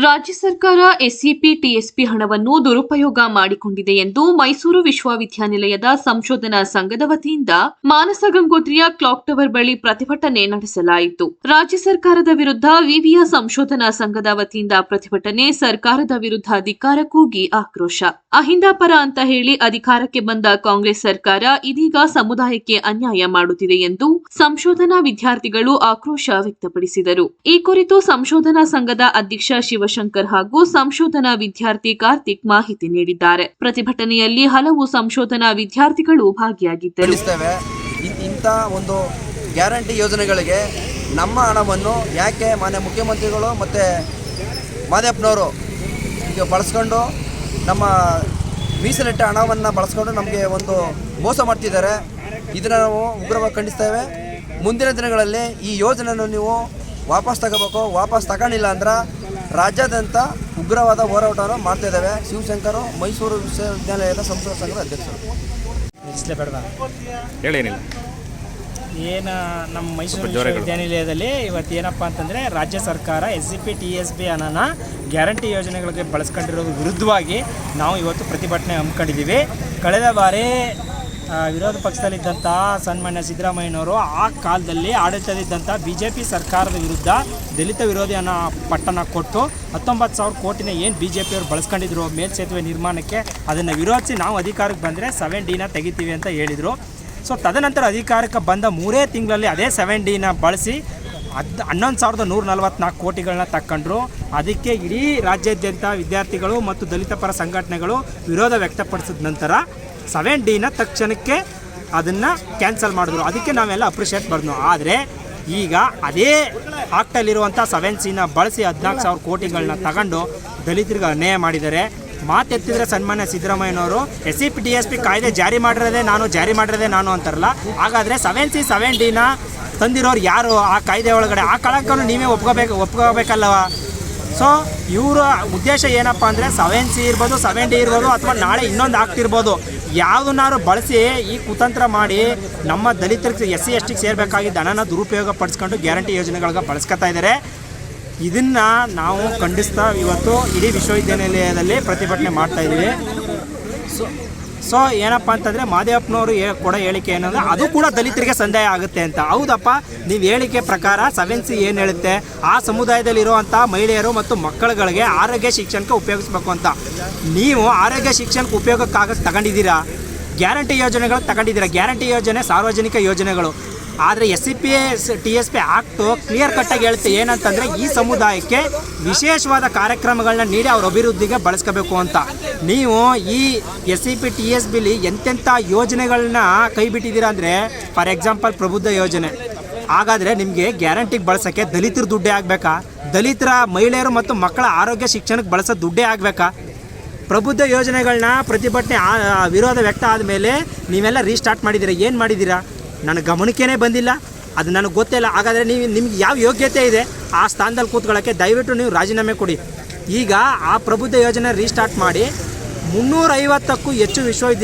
ರಾಜ್ಯ ಸರ್ಕಾರ SCP TSP ಹಣವನ್ನು ದುರುಪಯೋಗ ಮಾಡಿಕೊಂಡಿದೆ ಎಂದು ಮೈಸೂರು ವಿಶ್ವವಿದ್ಯಾನಿಲಯದ ಸಂಶೋಧನಾ ಸಂಘದ ವತಿಯಿಂದ ಮಾನಸ ಗಂಗೋತ್ರಿಯ ಕ್ಲಾಕ್ ಟವರ್ ಬಳಿ ಪ್ರತಿಭಟನೆ ನಡೆಸಲಾಯಿತು. ರಾಜ್ಯ ಸರ್ಕಾರದ ವಿರುದ್ಧ ವಿವಿಯ ಸಂಶೋಧನಾ ಸಂಘದ ವತಿಯಿಂದ ಪ್ರತಿಭಟನೆ ಸರ್ಕಾರದ ವಿರುದ್ಧ ಅಧಿಕಾರ ಕೂಗಿ ಆಕ್ರೋಶ. ಅಹಿಂದ ಅಂತ ಹೇಳಿ ಅಧಿಕಾರಕ್ಕೆ ಬಂದ ಕಾಂಗ್ರೆಸ್ ಸರ್ಕಾರ ಇದೀಗ ಸಮುದಾಯಕ್ಕೆ ಅನ್ಯಾಯ ಮಾಡುತ್ತಿದೆ ಎಂದು ಸಂಶೋಧನಾ ವಿದ್ಯಾರ್ಥಿಗಳು ಆಕ್ರೋಶ ವ್ಯಕ್ತಪಡಿಸಿದರು. ಈ ಕುರಿತು ಸಂಶೋಧನಾ ಸಂಘದ ಅಧ್ಯಕ್ಷ ಶಿವಶಂಕರ್ ಹಾಗೂ ಸಂಶೋಧನಾ ವಿದ್ಯಾರ್ಥಿ ಕಾರ್ತಿಕ್ ಮಾಹಿತಿ ನೀಡಿದ್ದಾರೆ. ಪ್ರತಿಭಟನೆಯಲ್ಲಿ ಹಲವು ಸಂಶೋಧನಾ ವಿದ್ಯಾರ್ಥಿಗಳು ಭಾಗಿಯಾಗಿದ್ದರು. ಇಂಥ ಒಂದು ಗ್ಯಾರಂಟಿ ಯೋಜನೆಗಳಿಗೆ ನಮ್ಮ ಹಣವನ್ನು ಯಾಕೆ ಮಾನ್ಯ ಮುಖ್ಯಮಂತ್ರಿಗಳು ಮತ್ತು ಮಾದೇಪ್ಪನವರು ಈಗ ಬಳಸ್ಕೊಂಡು ನಮ್ಮ ಮೀಸಲಿಟ್ಟ ಹಣವನ್ನು ಬಳಸ್ಕೊಂಡು ನಮಗೆ ಒಂದು ಮೋಸ ಮಾಡ್ತಿದ್ದಾರೆ. ಇದನ್ನು ನಾವು ಉಗ್ರವಾಗಿ ಖಂಡಿಸ್ತೇವೆ. ಮುಂದಿನ ದಿನಗಳಲ್ಲಿ ಈ ಯೋಜನೆಯನ್ನು ನೀವು ವಾಪಸ್ ತಗೋಬೇಕು, ವಾಪಸ್ ತಗೊಂಡಿಲ್ಲ ಅಂದ್ರೆ ರಾಜ್ಯಾದ್ಯಂತ ಉಗ್ರವಾದ ಹೋರಾಟವನ್ನು ಮಾಡ್ತಾ ಇದ್ದಾವೆ. ಶಿವಶಂಕರು ಮೈಸೂರು ವಿಶ್ವವಿದ್ಯಾಲಯದ ಸಂಸ್ಕೃತ ಸಂಘದ ಅಧ್ಯಕ್ಷರು. ಹೇಳೇನಿಲ್ಲ. ಏನು ನಮ್ಮ ಮೈಸೂರು ವಿಶ್ವವಿದ್ಯಾನಿಲಯದಲ್ಲಿ ಇವತ್ತು ಏನಪ್ಪ ಅಂತಂದರೆ ರಾಜ್ಯ ಸರ್ಕಾರ S C P T S B ಹಣನ ಗ್ಯಾರಂಟಿ ಯೋಜನೆಗಳಿಗೆ ಬಳಸ್ಕೊಂಡಿರೋದು ವಿರುದ್ಧವಾಗಿ ನಾವು ಇವತ್ತು ಪ್ರತಿಭಟನೆ ಹಮ್ಮಿಕೊಂಡಿದ್ದೀವಿ. ಕಳೆದ ಬಾರಿ ವಿರೋಧ ಪಕ್ಷದಲ್ಲಿದ್ದಂಥ ಸನ್ಮಾನ್ಯ ಸಿದ್ದರಾಮಯ್ಯನವರು ಆ ಕಾಲದಲ್ಲಿ ಆಡಳಿತದಲ್ಲಿದ್ದಂಥ ಬಿ ಜೆ ಪಿ ಸರ್ಕಾರದ ವಿರುದ್ಧ ದಲಿತ ವಿರೋಧಿ ಅನ್ನೋ ಪಟ್ಟಣ ಕೊಟ್ಟು ಹತ್ತೊಂಬತ್ತು ಸಾವಿರ ಕೋಟಿನ ಏನು ಬಿ ಜೆ ಪಿಯವರು ಬಳಸ್ಕೊಂಡಿದ್ರು ಮೇಲ್ಸೇತುವೆ ನಿರ್ಮಾಣಕ್ಕೆ ಅದನ್ನು ವಿರೋಧಿಸಿ ನಾವು ಅಧಿಕಾರಕ್ಕೆ ಬಂದರೆ ಸೆವೆನ್ ಡಿನ ತೆಗಿತೀವಿ ಅಂತ ಹೇಳಿದರು. ಸೊ ತದನಂತರ ಅಧಿಕಾರಕ್ಕೆ ಬಂದ ಮೂರೇ ತಿಂಗಳಲ್ಲಿ ಅದೇ ಸೆವೆನ್ ಡಿನ ಬಳಸಿ ಹದ್ ಹನ್ನೊಂದು ಸಾವಿರದ ನೂರ ನಲವತ್ತ್ನಾಲ್ಕು ಕೋಟಿಗಳನ್ನ ತಕ್ಕೊಂಡ್ರು. ಅದಕ್ಕೆ ಇಡೀ ರಾಜ್ಯಾದ್ಯಂತ ವಿದ್ಯಾರ್ಥಿಗಳು ಮತ್ತು ದಲಿತ ಪರ ಸಂಘಟನೆಗಳು ವಿರೋಧ ವ್ಯಕ್ತಪಡಿಸಿದ ನಂತರ ಸೆವೆನ್ ಡಿನ ತಕ್ಷಣಕ್ಕೆ ಅದನ್ನು ಕ್ಯಾನ್ಸಲ್ ಮಾಡಿದ್ರು. ಅದಕ್ಕೆ ನಾವೆಲ್ಲ ಅಪ್ರಿಷಿಯೇಟ್ ಮಾಡಿದ್ರು ಆದರೆ ಈಗ ಅದೇ ಆಕ್ಟಲ್ಲಿರುವಂಥ ಸೆವೆನ್ ಸಿನ ಬಳಸಿ ಹದಿನಾಲ್ಕು ಸಾವಿರ ಕೋಟಿಗಳನ್ನ ತಗೊಂಡು ದಲಿತರಿಗೆ ಅನ್ಯಾಯ ಮಾಡಿದ್ದಾರೆ. ಮಾತೆತ್ತಿದ್ರೆ ಸನ್ಮಾನ್ಯ ಸಿದ್ದರಾಮಯ್ಯನವರು S C P D S P ಕಾಯ್ದೆ ಜಾರಿ ಮಾಡಿರೋದೇ ನಾನು, ಜಾರಿ ಮಾಡಿರೋದೇ ನಾನು ಅಂತಾರಲ್ಲ. ಹಾಗಾದರೆ ಸೆವೆನ್ ಸಿ ಸೆವೆನ್ ಡಿನ ತಂದಿರೋರು ಯಾರು? ಆ ಕಾಯ್ದೆ ಒಳಗಡೆ, ಆ ಕಳಂಕನ್ನು ನೀವೇ ಒಪ್ಕೋಬೇಕು, ಒಪ್ಕೋಬೇಕಲ್ಲವ? ಸೊ ಇವರ ಉದ್ದೇಶ ಏನಪ್ಪ ಅಂದರೆ ಸೆವೆನ್ ಸಿ ಇರ್ಬೋದು ಸೆವೆನ್ ಡಿ ಇರ್ಬೋದು, ಅಥವಾ ನಾಳೆ ಇನ್ನೊಂದು ಆಗ್ತಿರ್ಬೋದು ಯಾವುದನ್ನಾರು ಬಳಸಿ ಈ ಕುತಂತ್ರ ಮಾಡಿ ನಮ್ಮ ದಲಿತರಿಗೆ, ಎಸ್ ಸಿ ಎಸ್ ಟಿಗೆ ಸೇರಬೇಕಾಗಿದ್ದ ಹಣನ ದುರುಪಯೋಗ ಪಡಿಸ್ಕೊಂಡು ಗ್ಯಾರಂಟಿ ಯೋಜನೆಗಳಿಗೆ ಬಳಸ್ಕೊತಾ ಇದ್ದಾರೆ. ಇದನ್ನು ನಾವು ಖಂಡಿಸ್ತಾ ಇವತ್ತು ಇಡೀ ವಿಶ್ವವಿದ್ಯಾನಿಲಯದಲ್ಲಿ ಪ್ರತಿಭಟನೆ ಮಾಡ್ತಾ ಇದ್ದೀವಿ ಸೊ ಸೊ ಏನಪ್ಪ ಅಂತಂದರೆ ಮಾದೇವಪ್ಪನವರು ಕೊಡೋ ಹೇಳಿಕೆ ಏನಂದ್ರೆ ಅದು ಕೂಡ ದಲಿತರಿಗೆ ಸಂದೇಹ ಆಗುತ್ತೆ ಅಂತ. ಹೌದಪ್ಪ, ನೀವು ಹೇಳಿಕೆ ಪ್ರಕಾರ ಸೆವೆನ್ ಸಿ ಏನು ಹೇಳುತ್ತೆ? ಆ ಸಮುದಾಯದಲ್ಲಿರುವಂಥ ಮಹಿಳೆಯರು ಮತ್ತು ಮಕ್ಕಳುಗಳಿಗೆ ಆರೋಗ್ಯ ಶಿಕ್ಷಣಕ್ಕೆ ಉಪಯೋಗಿಸ್ಬೇಕು ಅಂತ. ನೀವು ಆರೋಗ್ಯ ಶಿಕ್ಷಣಕ್ಕೆ ಉಪಯೋಗಕ್ಕಾಗ ತಗೊಂಡಿದ್ದೀರಾ? ಗ್ಯಾರಂಟಿ ಯೋಜನೆಗಳು ತಗೊಂಡಿದ್ದೀರಾ? ಗ್ಯಾರಂಟಿ ಯೋಜನೆ ಸಾರ್ವಜನಿಕ ಯೋಜನೆಗಳು. ಆದರೆ S C P S T S P act clear ಕಟ್ಟಾಗಿ ಹೇಳುತ್ತೆ ಏನಂತಂದರೆ ಈ ಸಮುದಾಯಕ್ಕೆ ವಿಶೇಷವಾದ ಕಾರ್ಯಕ್ರಮಗಳನ್ನ ನೀಡಿ ಅವ್ರ ಅಭಿವೃದ್ಧಿಗೆ ಬಳಸ್ಕೋಬೇಕು ಅಂತ. ನೀವು ಈ S C P T S ಬಿಲಿ ಎಂತೆಂಥ ಯೋಜನೆಗಳನ್ನ ಕೈ ಬಿಟ್ಟಿದ್ದೀರಾ ಅಂದರೆ, ಫಾರ್ ಎಕ್ಸಾಂಪಲ್ ಪ್ರಬುದ್ಧ ಯೋಜನೆ. ಹಾಗಾದರೆ ನಿಮಗೆ ಗ್ಯಾರಂಟಿಗೆ ಬಳಸೋಕ್ಕೆ ದಲಿತರ ದುಡ್ಡೇ ಆಗಬೇಕಾ? ದಲಿತರ ಮಹಿಳೆಯರು ಮತ್ತು ಮಕ್ಕಳ ಆರೋಗ್ಯ ಶಿಕ್ಷಣಕ್ಕೆ ಬಳಸೋ ದುಡ್ಡೇ ಆಗಬೇಕಾ? ಪ್ರಬುದ್ಧ ಯೋಜನೆಗಳನ್ನ ಪ್ರತಿಭಟನೆ ವಿರೋಧ ವ್ಯಕ್ತ ಆದಮೇಲೆ ನೀವೆಲ್ಲ ರೀಸ್ಟಾರ್ಟ್ ಮಾಡಿದ್ದೀರಾ? ಏನು ಮಾಡಿದ್ದೀರಾ? ನನ್ನ ಗಮನಕ್ಕೇ ಬಂದಿಲ್ಲ. ಅದು ನನಗೆ ಗೊತ್ತಿಲ್ಲ ಹಾಗಾದರೆ ನೀವು ನಿಮ್ಗೆ ಯಾವ ಯೋಗ್ಯತೆ ಇದೆ? ಆ ಸ್ಥಾನದಲ್ಲಿ ಕೂತ್ಕೊಳ್ಳೋಕ್ಕೆ ದಯವಿಟ್ಟು ನೀವು ರಾಜೀನಾಮೆ ಕೊಡಿ. ಈಗ ಆ ಪ್ರಬುದ್ಧ ಯೋಜನೆ ರೀಸ್ಟಾರ್ಟ್ ಮಾಡಿ ಮುನ್ನೂರೈವತ್ತಕ್ಕೂ ಹೆಚ್ಚು ವಿಶ್ವವಿದ್ಯಾಲಯ